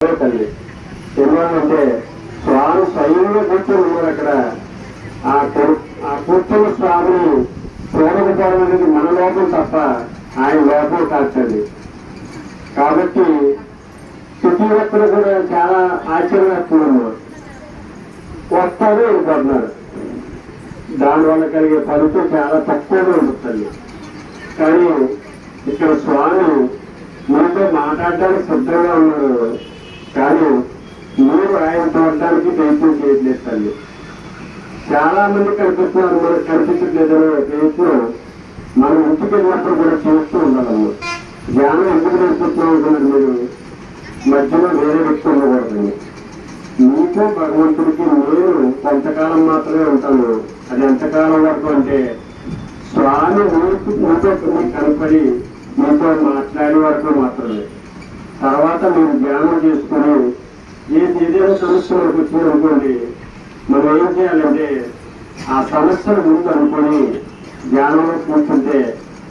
తల్లి. ఎందుకంటే స్వామి స్వయంగా కూర్చొని ఉన్నారు అక్కడ. ఆ ఆ కూర్చున్న స్వామిని చూడకపోవడం అనేది మన లోపం తప్ప ఆయన లోపం కాదండి కాబట్టి ప్రతి కూడా చాలా ఆశ్చర్యస్తున్నారు వస్తారు వెళ్ళిపోతున్నారు దానివల్ల కలిగే ఫలితం చాలా తక్కువగా ఉంటుంది కానీ ఇక్కడ స్వామి మనతో మాట్లాడడానికి సిద్ధంగా ఉన్నారు. కానీ నువ్వు ఆయన చూడడానికి ప్రయత్నం చేయట్లేదు తల్లి. చాలా మంది కనిపిస్తున్నారు మనకు కనిపించట్లేదనే ప్రయత్నం మనం ఇంటికి వెళ్ళినప్పుడు కూడా చేస్తూ ఉండాలమ్మ ధ్యానం ఎందుకు నేర్పిస్తున్నాం అనుకున్నారు మీరు మధ్యలో వేరే వ్యక్తి ఉండకూడదండి. నీకు భగవంతుడికి నేను కొంతకాలం మాత్రమే ఉంటాను. అది ఎంతకాలం వరకు అంటే స్వామి ఊరికి నీతో కనపడి మీతో మాట్లాడే వరకు మాత్రమే. తర్వాత మీరు ధ్యానం చేసుకుని ఏ ఏదైనా సమస్య మనకు అనుకోండి మనం ఏం చేయాలంటే ఆ సమస్యను ముందు అనుకొని ధ్యానంలో కూర్చుంటే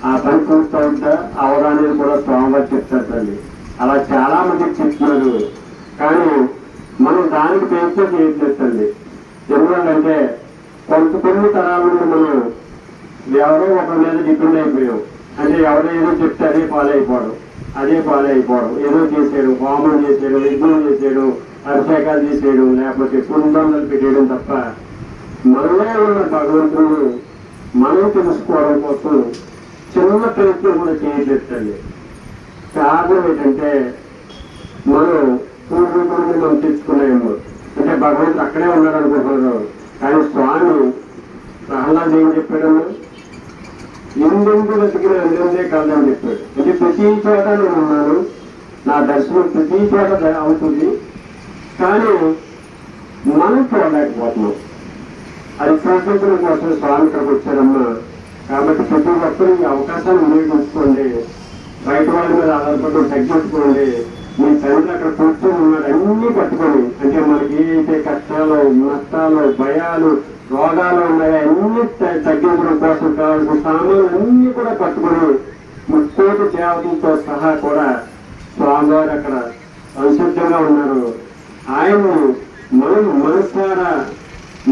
ఆ పని పూర్తవుతా అవగానే కూడా స్వామివారు చెప్తారండి అలా చాలా మందికి చెప్తున్నారు. కానీ మనం దానికి ప్రయత్నం చేయట్లేదండి ఎందుకంటే కొంత కొన్ని తరాల నుండి మనం ఎవరో ఒకరి మీద డిపెండ్ అయిపోయాం. అంటే ఎవరో ఏదో చెప్తే అదే ఫాలో అయిపోవడం అదే పాలైపోవడం ఏదో చేసేయడం హోమం చేసేయడం యజ్ఞం చేసేయడం అభిషేకాలు చేసేయడం లేకపోతే కుండంలో పెట్టేయడం తప్ప మనలో ఉన్న భగవంతుడు మనం తెలుసుకోవడం కోసం చిన్న ప్రయత్నం కూడా చేయట్లేదండి. కారణం ఏంటంటే మనం పూర్వీకుడిని మనం తెచ్చుకున్నాము. అంటే భగవంతుడు అక్కడే ఉన్నాడు అనుకుంటున్నారు కానీ స్వామి ప్రహ్లాద్ ఏం చెప్పాడన్నా ఎందుకు బతికిన ఎందెందే కాదని చెప్పాడు. అంటే ప్రతి చోట నేను ఉన్నాను నా దర్శనం ప్రతి చోట అవుతుంది కానీ మనం చూడలేకపోతున్నాం. అది చూపించడం కోసం స్వామి ఇక్కడికి వచ్చారమ్మా. కాబట్టి ప్రతి ఒక్కరు ఈ అవకాశాన్ని వినియోగించుకోండి. బయట వాళ్ళ మీద ఆధారపడడం తగ్గించుకోండి. మీ తండ్రి అక్కడ కూర్చొని ఉన్నాడు. అన్ని పట్టుకొని అంటే మనకి ఏదైతే కష్టాలు నష్టాలు భయాలు రోగాలు ఉన్నాయో అన్ని తగ్గించడం కోసం కావాల్సిన సామాన్లు అన్ని కూడా పట్టుకొని ముక్కోటి దేవతలతో సహా కూడా స్వామివారు అక్కడ సంసిద్ధంగా ఉన్నారు. ఆయన మనం మనసారా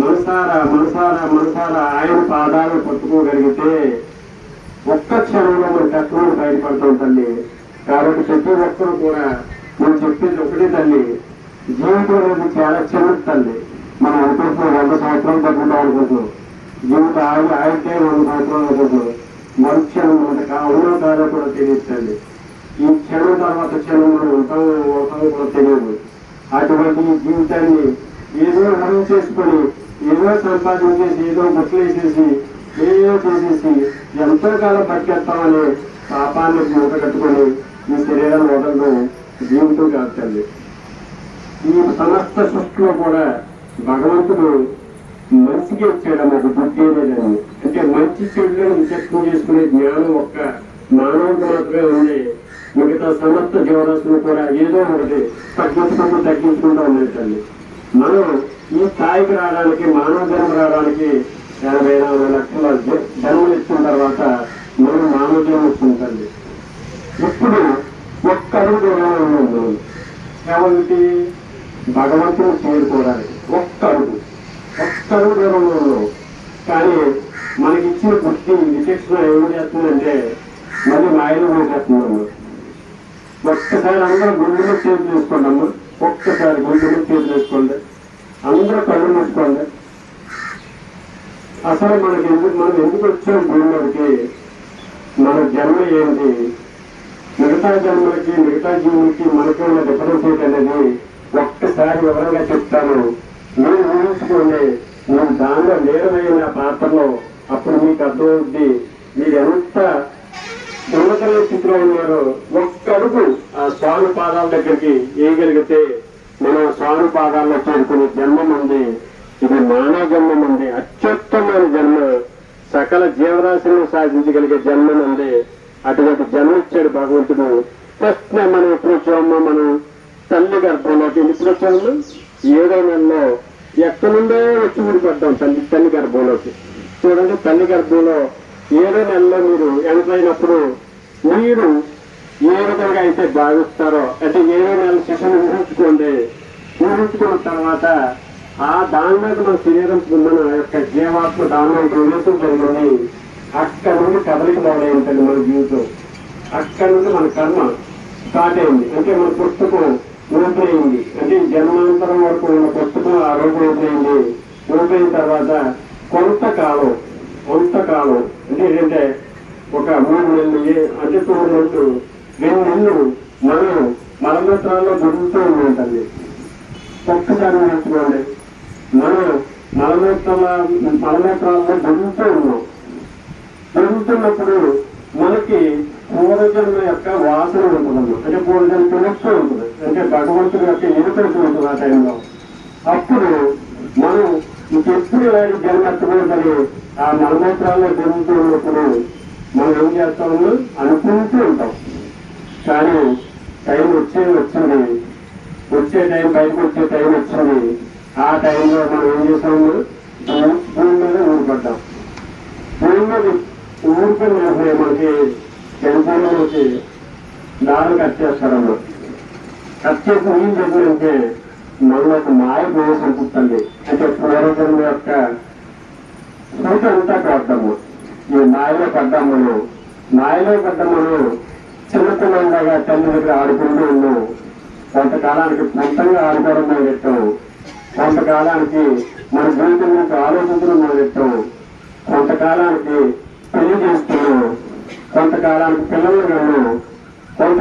మనసారా మనసారా మనసారా ఆయన పాదాలు పట్టుకోగలిగితే ఒక్క క్షణంలో మన కష్టం బయటపడతాం తల్లి. కాబట్టి ప్రతి ఒక్కరు కూడా నేను చెప్పేది ఒకటే తల్లి. జీవితం అనేది చాలా చిన్నది తల్లి. మనం అనుకుంటున్నాం వంద సంవత్సరాలు తగ్గుతాం అనుకుంటున్నాం. జీవిత ఆగి ఆగితే వంద సంవత్సరాలు అనుకుంటున్నాం. మరు క్షణం మనకు కావునో కాదో కూడా తెలియదు తల్లి. ఈ క్షణం తర్వాత క్షణం మనం ఉంటాం ఉంటామో కూడా తెలియదు. అటువంటి జీవితాన్ని ఏదో హరం చేసుకొని ఏదో సంపాదన చేసి ఏదో బుట్లు ఏదో చేసేసి ఎంతో కాలం బతికేస్తామని పాపాన్ని మూట కట్టుకొని ఈ శరీరం వదలడం జీవితం కాదు తల్లి. ఈ సమస్త సృష్టిలో కూడా భగవంతుడు మంచికి వచ్చాడు మాకు బుద్ధి అనేదాన్ని అంటే మంచి చెడులను విచక్షణ చేసుకునే జ్ఞానం ఒక్క మానవుడు మాత్రమే ఉంది. మిగతా సమస్త జీవరాశులు కూడా ఏదో ఒకటి తగ్గించుకుంటూ తగ్గించుకుంటూ ఉన్నాయి తల్లి. మనం ఈ స్థాయికి రావడానికి మానవ జన్మ రావడానికి ఎనభై నాలుగు లక్షల జన్మలు ఇచ్చిన తర్వాత మనం మానవ జన్మ వస్తుంది ఇప్పుడు ఒక్క అడుగు దూరంలో ఉన్నాం ఏమంటే భగవంతుని చేరుకోవడానికి ఒక్క అడుగు ఒక్క అడుగు దూరంలో కానీ మనకి ఇచ్చిన బుద్ధి విచక్షణ ఏం చేస్తుందంటే మళ్ళీ మాయలు వేసేస్తున్నాము ఒక్కసారి అందరూ గుండెలో చేతులు చేసుకోండి ఒక్కసారి గుండెలో చేతులు చేసుకోండి అందరూ కళ్ళు మూసుకోండి. అసలు మనకి ఎందుకు మనం ఎందుకు వచ్చాం భూమిలోకి మన జన్మ ఏంటి? మిగతా జన్మలకి మిగతా జీవులకి మనకి ఉన్న డిఫరెన్స్ ఏంటనేది ఒక్కసారి వివరంగా చెప్తాను. మీరు ఊహించుకోండి మీరు దానిలో నేరమైన పాత్రలో అప్పుడు మీకు అర్థమవుద్ది. మీరు ఎంత ఉన్నతమైన స్థితిలో ఉన్నారో ఒక్క అడుగు ఆ స్వామి పాదాల దగ్గరికి వేయగలిగితే మనం స్వామి పాదాల్లో చేరుకునే జన్మం ఉంది. ఇది మానవ జన్మం ఉంది. అత్యుత్తమైన జన్మ. సకల జీవరాశులను సాధించగలిగే జన్మం ఉంది. అటువంటి జనం ఇచ్చాడు భగవంతుడు. ప్రశ్న మనం ఎప్పుడు వచ్చామో మనం? తల్లి గర్భంలోకి ఎప్పుడు వచ్చాము? ఏడో నెలలో ఎక్కడి నుండో వచ్చి ఊడిపడ్డాం తల్లి తల్లి గర్భంలోకి. చూడండి తల్లి గర్భంలో ఏడో నెలలో మీరు ఎంతైనప్పుడు మీరు ఏ విధంగా అయితే భావిస్తారో అంటే ఏడో నెలల శిక్షణ ఊహించుకోండి. ఊహించుకున్న తర్వాత ఆ దాని మీద మన శరీరం మన యొక్క జీవాత్మ దానిలో ప్రవేశం జరిగింది. అక్కడ నుండి కదలిక మొదలైందండి మన జీవితం. అక్కడ నుండి మన కర్మ స్టార్ట్ అయింది. అంటే మన పుస్తకం ఊపిరైంది అంటే జన్మాంతరం వరకు ఉన్న పుస్తకం ఆ రోజు ఊపిరైంది ఊపిరైన తర్వాత కొంతకాలం కొంతకాలం అంటే ఏంటంటే ఒక మూడు నెలలు అంటే తొమ్మిది నెలలు రెండు నెలలు మనం మలమూత్రాల్లో గుర్తుతూ ఉంటుంది ఒక్కసారి నేర్చుకోండి మనం మలమూత్రాల మలమూత్రాల్లో గుర్తుతూ ఉన్నాం. పెరుగుతున్నప్పుడు మనకి పూర్వజన్మ యొక్క వాసన ఉంటుంది. అంటే పూర్వజన్మ తెలుస్తూ ఉంటుంది. అంటే భగవంతుడి యొక్క ఎరుకడుతూ ఉంటుంది ఆ టైంలో. అప్పుడు మనం ఇంకెప్పుడు ఇలాంటి జన్మ ఎత్తకూడదని ఆ మలమూత్రాల్లో జరుగుతూ ఉన్నప్పుడు మనం ఏం చేస్తాము? అనుకుంటూ ఉంటాం. కానీ టైం వచ్చే వచ్చింది. వచ్చే టైం బయటకు వచ్చే టైం వచ్చింది. ఆ టైంలో మనం ఏం చేసాము భూమి మీద ఊరుపడ్డాం భూమి మీద ఊరుకుని వెంటనే మనకి చనిపోయిన మనకి దారులు కట్ చేస్తారమ్మా కట్ చేసి ఏం చెప్పారంటే మనలో ఒక మాయ ప్రవేశం పుట్టింది అంటే పూర్వజన్మ యొక్క స్మృతి అంతా పడ్డాము ఈ మాయలో పడ్డాము మనం మాయలో పడ్డ మనం తల్లి దగ్గర ఆడుకుంటూ ఉన్నాం కొంతకాలానికి సొంతంగా ఆడుకోవడం మనం మొదలెట్టాం కొంతకాలానికి మన జీవితం గురించి ఆలోచించడం మనం మొదలెట్టాం కొంతకాలానికి పెళ్ళి చేస్తున్నాం కొంతకాలానికి పిల్లలు నన్ను కొంత